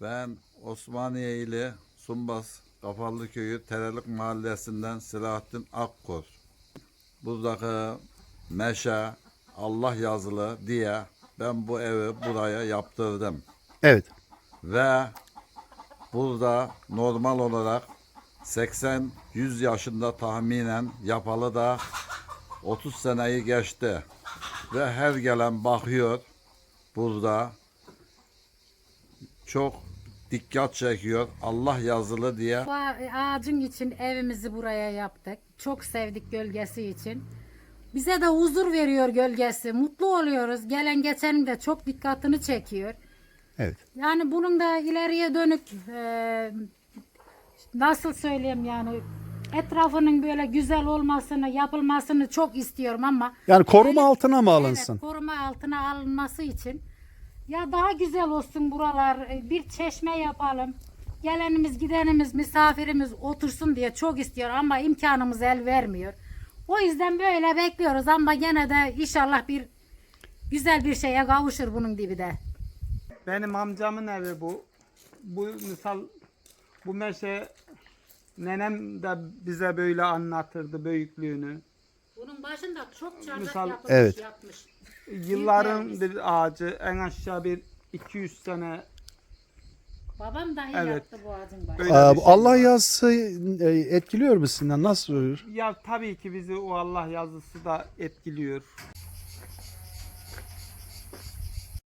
Ben Osmaniye ili Sumbas Kapalı Köyü Terelik Mahallesi'nden Selahattin Akkor. Buradaki meşe Allah yazılı diye ben bu evi buraya yaptırdım. Evet. Ve burada normal olarak 80-100 yaşında tahminen yapalı da 30 seneyi geçti. Ve her gelen bakıyor burada çok dikkat çekiyor. Allah yazılı diye Bu ağacın için evimizi buraya yaptık. Çok sevdik gölgesi için. Bize de huzur veriyor gölgesi. Mutlu oluyoruz. Gelen geçenin de çok dikkatini çekiyor. Evet. Yani bunun da ileriye dönük e, nasıl söyleyeyim yani etrafının böyle güzel olmasını, yapılmasını çok istiyorum ama Yani koruma altına mı alınsın? Evet, koruma altına alınması için ya daha güzel olsun buralar. e, Bir çeşme yapalım. Gelenimiz, gidenimiz, misafirimiz otursun diye çok istiyor ama imkanımız el vermiyor. O yüzden böyle bekliyoruz ama gene de inşallah bir güzel bir şeye kavuşur bunun dibi de. Benim amcamın evi bu. Bu misal bu meşe nenem de bize böyle anlatırdı büyüklüğünü. Bunun başında çok çardak Misal- yapılmış, Evet. yapmış. Yılların bir ağacı en aşağı bir 200 sene Babam dahi Evet. yaptı bu ağacın başını. Öyle Aa, bir bu şey Allah var. yazısı e, etkiliyor mu sizden? Nasıl olur? Ya tabii ki bizi o Allah yazısı da etkiliyor.